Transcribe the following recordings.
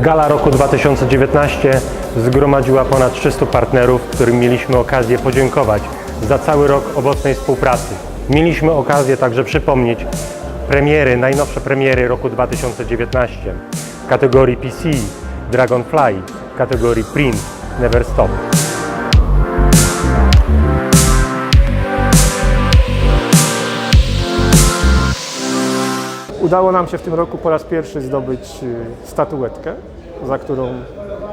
Gala roku 2019 zgromadziła ponad 300 partnerów, którym mieliśmy okazję podziękować za cały rok owocnej współpracy. Mieliśmy okazję także przypomnieć premiery, najnowsze premiery roku 2019 w kategorii PC Dragonfly, kategorii Print Never Stop. Udało nam się w tym roku po raz pierwszy zdobyć y, statuetkę, za którą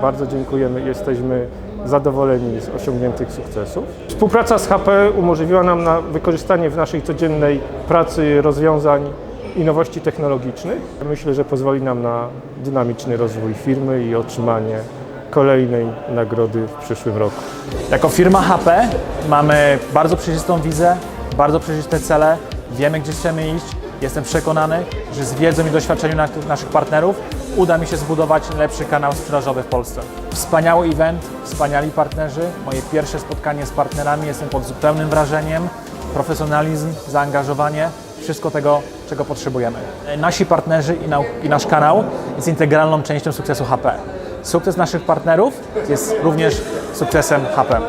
bardzo dziękujemy jesteśmy zadowoleni z osiągniętych sukcesów. Współpraca z HP umożliwiła nam na wykorzystanie w naszej codziennej pracy rozwiązań i nowości technologicznych. Myślę, że pozwoli nam na dynamiczny rozwój firmy i otrzymanie kolejnej nagrody w przyszłym roku. Jako firma HP mamy bardzo przejrzystą wizję, bardzo przejrzyste cele, wiemy gdzie chcemy iść. Jestem przekonany, że z wiedzą i doświadczeniem na- naszych partnerów uda mi się zbudować najlepszy kanał sprzedażowy w Polsce. Wspaniały event, wspaniali partnerzy, moje pierwsze spotkanie z partnerami, jestem pod zupełnym wrażeniem, profesjonalizm, zaangażowanie, wszystko tego, czego potrzebujemy. Nasi partnerzy i, nau- i nasz kanał jest integralną częścią sukcesu HP. Sukces naszych partnerów jest również sukcesem HP.